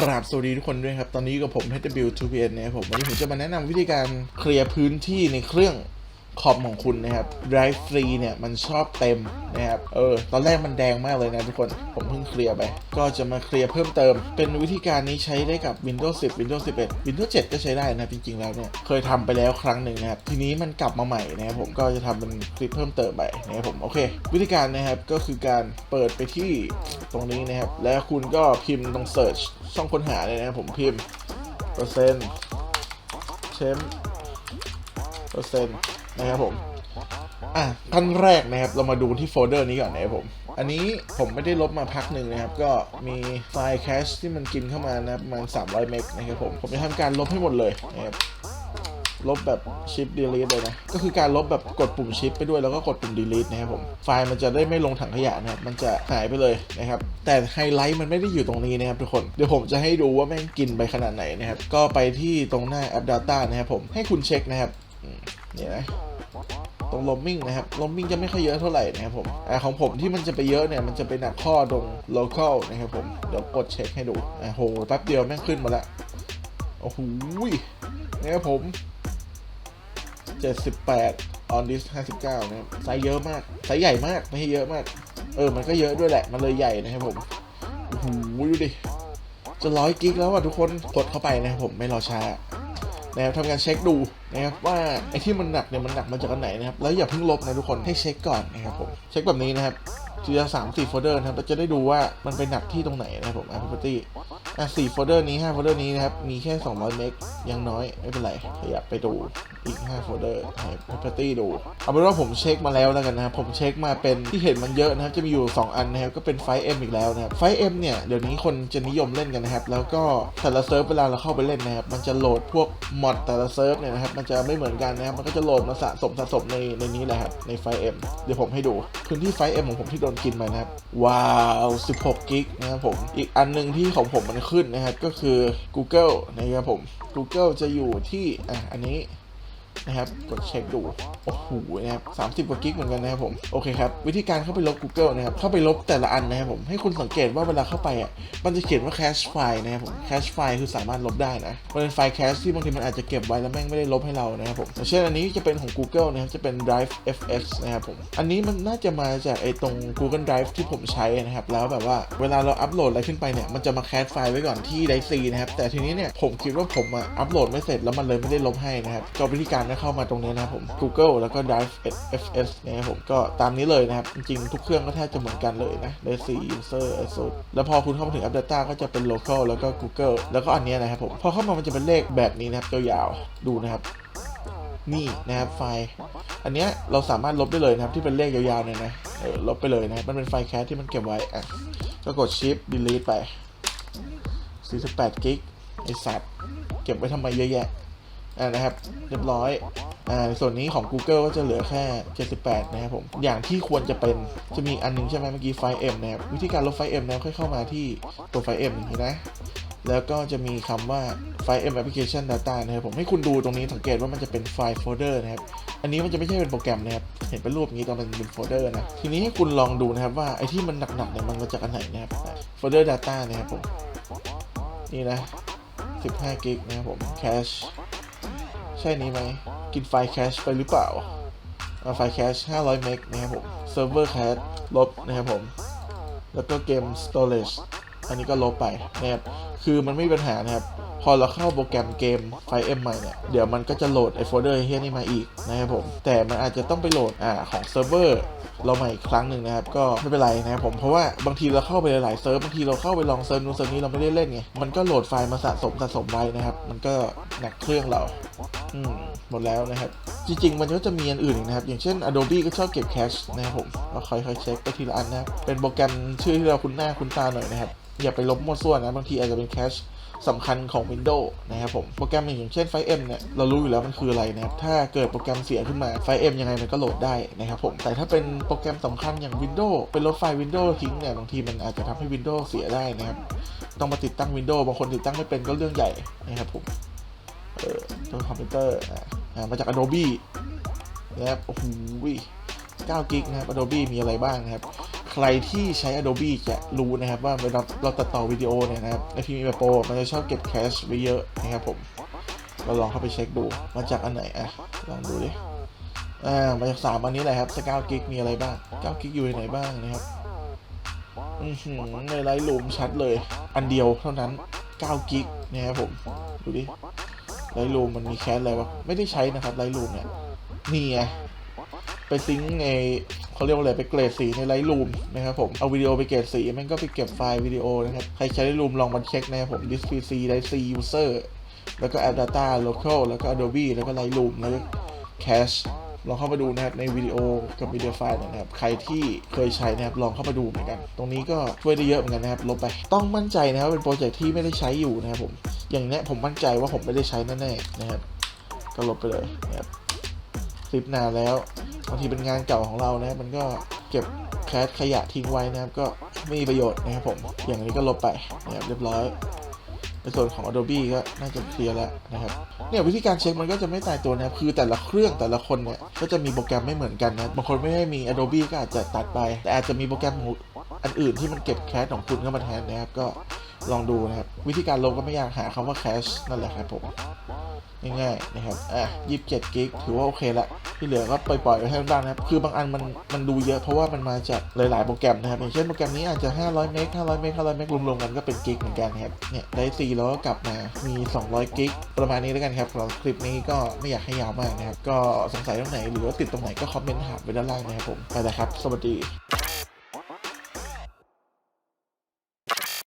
กราบสวัสดีทุกคนด้วยครับ ตอนนี้กับผม HW2PN นะครับผม วันนี้ผมจะมาแนะนำวิธีการเคลียร์พื้นที่ในเครื่อง คอมของคุณนะครับ Drive Free เนี่ย มันชอบเต็มนะครับ เออ ตอนแรกมันแดงมากเลยนะทุกคน ผมเพิ่งเคลียร์ไป ก็จะมาเคลียร์เพิ่มเติม เป็นวิธีการนี้ใช้ได้กับ Windows 10 Windows 11 Windows 7 ก็ใช้ได้นะ จริง ๆ แล้วเนี่ย เคยทำไปแล้วครั้งหนึ่งนะครับ ทีนี้มันกลับมาใหม่นะครับผม ก็จะทำเป็นคลิปเพิ่มเติมไปนะครับผม โอเค วิธีการนะครับ ก็คือการเปิดไปที่ตรงนี้นะครับ แล้วคุณก็พิมพ์ตรง search ช่องค้นหาเลยนะครับผม พิมพ์เปอร์เซ็นต์เชมเปอร์เซ็นต์ นะครับผมอะขั้นแรกนะครับเรามาดูที่โฟลเดอร์นี้ก่อนนะครับผม อันนี้ผมไม่ได้ลบมาพักหนึ่งนะครับ ก็มีไฟล์แคชที่มันกินเข้ามานะประมาณ300เมกนะครับผมผมจะทำการลบให้หมดเลยนะครับลบแบบชิป delete เลยนะ ก็คือการลบแบบกดปุ่มชิปไปด้วยแล้วก็กดปุ่ม delete นะครับผม ไฟล์มันจะได้ไม่ลงถังขยะนะครับ มันจะหายไปเลยนะครับ แต่ไฮไลท์มันไม่ได้อยู่ตรงนี้นะครับทุกคน เดี๋ยวผมจะให้ดูว่าแม่งกินไปขนาดไหนนะครับ ก็ไปที่ตรงหน้า app data นะครับผม ให้คุณเช็คนะครับ เนี่ยนะตรงลมมิ่งนะครับลมมิ่งจะไม่ค่อยเยอะเท่าไหร่นะครับผมอ่าของผมที่มันจะไปเยอะเนี่ยมันจะไปหนักข้อตรง local นะครับผมเดี๋ยวกดเช็คให้ดูอ่าโหแป๊บเดียวแม่งขึ้นมาแล้วโอ้โหนะครับผม 78 on this 59 นะครับไซส์เยอะมากไซส์ใหญ่มากไม่ใช่เยอะมาก เออมันก็เยอะด้วยแหละ มันเลยใหญ่นะครับผมโอ้โหดูดิจะร้อยกิกแล้วอะทุกคนกดเข้าไปนะครับผมไม่รอช้า นะครับทำการเช็คดูนะครับว่าไอ้ที่มันหนักเนี่ยมันหนักมาจากอันไหนนะครับแล้วอย่าเพิ่งลบนะทุกคนให้เช็คก่อนนะครับผมเช็คแบบนี้นะครับ ทีละสามสี่โฟลเดอร์นะครับเราจะได้ดูว่ามันไปหนักที่ตรงไหนนะครับผม a p p r o p r i e อะสี่โฟลเดอร์นี้ห้าโฟลเดอร์นี้นะครับ มีแค่200เมกยังน้อย ไม่เป็นไร ขยับไปดูอีก5โฟลเดอร์ให้ property ดู เอาเป็นว่าผมเช็คมาแล้วแล้วกันนะครับ ผมเช็คมาเป็นที่เห็นมันเยอะนะครับ จะมีอยู่ 2 อันนะครับ ก็เป็นไฟ M อีกแล้วนะครับ ไฟ M เนี่ย เดี๋ยวนี้คนจะนิยมเล่นกันนะครับ แล้วก็แต่ละเซิร์ฟเวลาเราเข้าไปเล่นนะครับ มันจะโหลดพวกมอดแต่ละเซิร์ฟเนี่ยนะครับ มันจะไม่เหมือนกันนะครับ มันก็จะโหลดมาสะสมสะสมในในนี้แหละครับ ในไฟ M เดี๋ยวผมให้ดู พื้นที่ไฟ M ของผมที่โดนกินไปนะครับ ว้าว 16 กิกนะครับผม อีกอันหนึงที่ของผมมันขึ้นนะครับ ก็คือ Google นะครับผม Google จะอยู่ที่อะอันนี้ นะครับ กดเช็คดู โอ้โห นะครับสามสิบกว่ากิกเหมือนกันนะครับผม โอเคครับ วิธีการเข้าไปลบ Google นะครับ เข้าไปลบแต่ละอันนะครับผม ให้คุณสังเกตว่าเวลาเข้าไปอะ มันจะเขียนว่า cache file นะครับผม cache file คือสามารถลบได้นะมันเป็นไฟล์ cache ที่บางทีมันอาจจะเก็บไว้แล้วแม่งไม่ได้ลบให้เรานะครับผมอย่างเช่นอันนี้จะเป็นของ Google นะครับ จะเป็น Drive FS นะครับผม อันนี้มันน่าจะมาจากไอ้ตรง Google Drive ที่ผมใช้นะครับ แล้วแบบว่าเวลาเราอัปโหลดอะไรขึ้นไปเนี่ย มันจะมาแคสไฟล์ไว้ก่อนที่ Drive C นะครับ แต่ทีนี้เนี่ยผมคิดว่าผมอัปโหลดไม่เสร็จแล้วมันเลยไม่ได้ลบให้นะครับก็วิธีการก็เข้ามาตรงนี้นะครับผม Google แล้วก็ Drive FS นะครับผมก็ตามนี้เลยนะครับ จริงๆ ทุกเครื่องก็แทบจะเหมือนกันเลยนะ Drive C User ASUS แล้วพอคุณเข้ามาถึง App Data ก็จะเป็น Local แล้วก็ Google แล้วก็อันนี้นะครับผม พอเข้ามามันจะเป็นเลขแบบนี้นะครับยาวๆดูนะครับนี่นะครับไฟล์ อันเนี้ยเราสามารถลบได้เลยนะครับที่เป็นเลขยาวๆเนี่ยนะเออลบไปเลยนะครับมันเป็นไฟล์แคสที่มันเก็บไว้อะก็กด Shift Delete ไป48กิกไอสัตว์เก็บไว้ทำไมเยอะแยะ อ่านะครับเรียบร้อยอ่าส่วนนี้ของ Google ก็จะเหลือแค่ 78 นะครับผม อย่างที่ควรจะเป็นจะมีอันหนึงใช่ไหมเมื่อกี้ไฟล์ M นะครับวิธีการลบไฟล์ M นะครับค่อยเข้ามาที่ตัวไฟล์ M อย่างนี้นะแล้วก็จะมีคำว่าไฟล์ M application data นะครับผมให้คุณดูตรงนี้สังเกตว่ามันจะเป็นไฟล์โฟลเดอร์นะครับ อันนี้มันจะไม่ใช่เป็นโปรแกรมนะครับ เห็นเป็นรูปอย่างนี้ตอนมันเป็นโฟลเดอร์นะ ทีนี้ให้คุณลองดูนะครับว่าไอ้ที่มันหนักๆเนี่ยมันมาจากอันไหนนะครับโฟลเดอร์ data นะครับผม นี่นะ 15 กิกนะครับผม cache ใช่นี้ไหม กินไฟแคชไปหรือเปล่า ไฟแคช500 เมกนะครับผมเซิร์ฟเวอร์แคชลบนะครับผม แล้วก็เกม storage อันนี้ก็ลบไปนะครับ คือมันไม่มีปัญหานะครับ พอเราเข้าโปรแกรมเกมไฟล์ M ใหม่เนี่ย เดี๋ยวมันก็จะโหลดไอโฟลเดอร์เฮียนี่มาอีกนะครับผม แต่มันอาจจะต้องไปโหลดอ่าของเซิร์ฟเวอร์เราใหม่อีกครั้งหนึ่งนะครับ ก็ไม่เป็นไรนะครับผมเพราะว่าบางทีเราเข้าไปหลายๆเซิร์ฟบางทีเราเข้าไปลองเซิร์ฟนู้นเซิร์ฟนี้เราไม่ได้เล่นไงมันก็โหลดไฟล์มาสะสมสะสมไว้นะครับ มันก็หนักเครื่องเราอืมหมดแล้วนะครับ จริง ๆ มันก็จะมีอันอื่นอีกนะครับ อย่างเช่น Adobe ก็ชอบเก็บแคชนะครับผมเราค่อยๆเช็คไปทีละอันนะครับเป็นโปรแกรมชื่อที่เราคุ้นหน้าคุ้นตาหน่อยนะครับอย่าไปลบมั่วซั่วนะบางทีอาจจะเป็นแคช สำคัญของ Windows นะครับผมโปรแกรมอย่างเช่นไฟ M เนี่ยเรารู้อยู่แล้วมันคืออะไรนะครับถ้าเกิดโปรแกรมเสียขึ้นมาไฟ M ยังไงมันก็โหลดได้นะครับผมแต่ถ้าเป็นโปรแกรมสำคัญอย่าง Windows เป็นลบไฟ Windows ทิ้งเนี่ยบางทีมันอาจจะทำให้ Windows เสียได้นะครับต้องมาติดตั้ง Windows บางคนติดตั้งไม่เป็นก็เรื่องใหญ่นะครับผมเออตัวคอมพิวเตอร์อะอ่ามาจาก Adobe นะครับโอ้โห9กิกนะครับ Adobe มีอะไรบ้างนะครับ ใครที่ใช้ Adobe จะรู้นะครับว่าเวลาเราตัดต่อวิดีโอเนี่ยนะครับใน Premiere Pro มันจะชอบเก็บแคชไว้เยอะนะครับผมเราลองเข้าไปเช็คดูมาจากอันไหนอะลองดูดิอ่ามาจากสามอันนี้แหละครับสกาวกิกมีอะไรบ้างเก้ากิกอยู่ในไหนบ้างนะครับอือหือในไลท์ลูมชัดเลย อันเดียวเท่านั้น9กิกนะครับผม ดูดิไลท์ลูมมันมีแคสอะไรวะ ไม่ได้ใช้นะครับไลท์ลูมเนี่ย นี่ไง ไปซิงในเขาเรียกว่าอะไรไปเกรดสีในไลท์รูมนะครับผมเอาวิดีโอไปเกรดสีมันก็ไปเก็บไฟล์วิดีโอนะครับใครใช้ไลท์รูมลองมาเช็คนะครับผม Disk PC Light C User แล้วก็ App Data Local แล้วก็ Adobe แล้วก็ Lightroom แล้วก็ Cache ลองเข้ามาดูนะครับในวิดีโอกับวิดีโอไฟล์นะครับ ใครที่เคยใช้นะครับลองเข้ามาดูเหมือนกัน ตรงนี้ก็ช่วยได้เยอะเหมือนกันนะครับลบไป ต้องมั่นใจนะครับเป็นโปรเจกต์ที่ไม่ได้ใช้อยู่นะครับผม อย่างเนี้ยผมมั่นใจว่าผมไม่ได้ใช้แน่ๆนะครับก็ลบไปเลยนะครับคลิปนานแล้ว บางทีเป็นงานเก่าของเรานะครับมันก็เก็บแคสขยะทิ้งไว้นะครับก็ไม่มีประโยชน์นะครับผมอย่างนี้ก็ลบไปนะครับเรียบร้อยในส่วนของ Adobe ก็น่าจะเคลียร์แล้วนะครับเนี่ยวิธีการเช็คมันก็จะไม่ตายตัวนะครับคือแต่ละเครื่องแต่ละคนเนี่ยก็จะมีโปรแกรมไม่เหมือนกันนะบางคนไม่ได้มี Adobe ก็อาจจะตัดไป แต่อาจจะมีโปรแกรมของอันอื่นที่มันเก็บแคสของคุณเข้ามาแทนนะครับก็ลองดูนะครับวิธีการลบก็ไม่ยากหาคำว่าแคชนั่นแหละครับผม ง่ายๆนะครับ อะ27กิกถือว่าโอเคละ ที่เหลือก็ปล่อยๆไว้ให้บ้างนะครับ คือบางอันมันมันดูเยอะเพราะว่ามันมาจากหลายๆโปรแกรมนะครับ อย่างเช่นโปรแกรมนี้อาจจะ 500 เมก 500 เมก 500 เมกรวมๆกันก็เป็นกิกเหมือนกันครับ เนี่ยได้ซีแล้วก็กลับมา มี 200 กิกประมาณนี้แล้วกันครับสำหรับคลิปนี้ก็ไม่อยากให้ยาวมากนะครับ ก็สงสัยตรงไหนหรือว่าติดตรงไหนก็คอมเมนต์ถามไว้ด้านล่างนะครับผม ไปแล้วครับ สวัสดี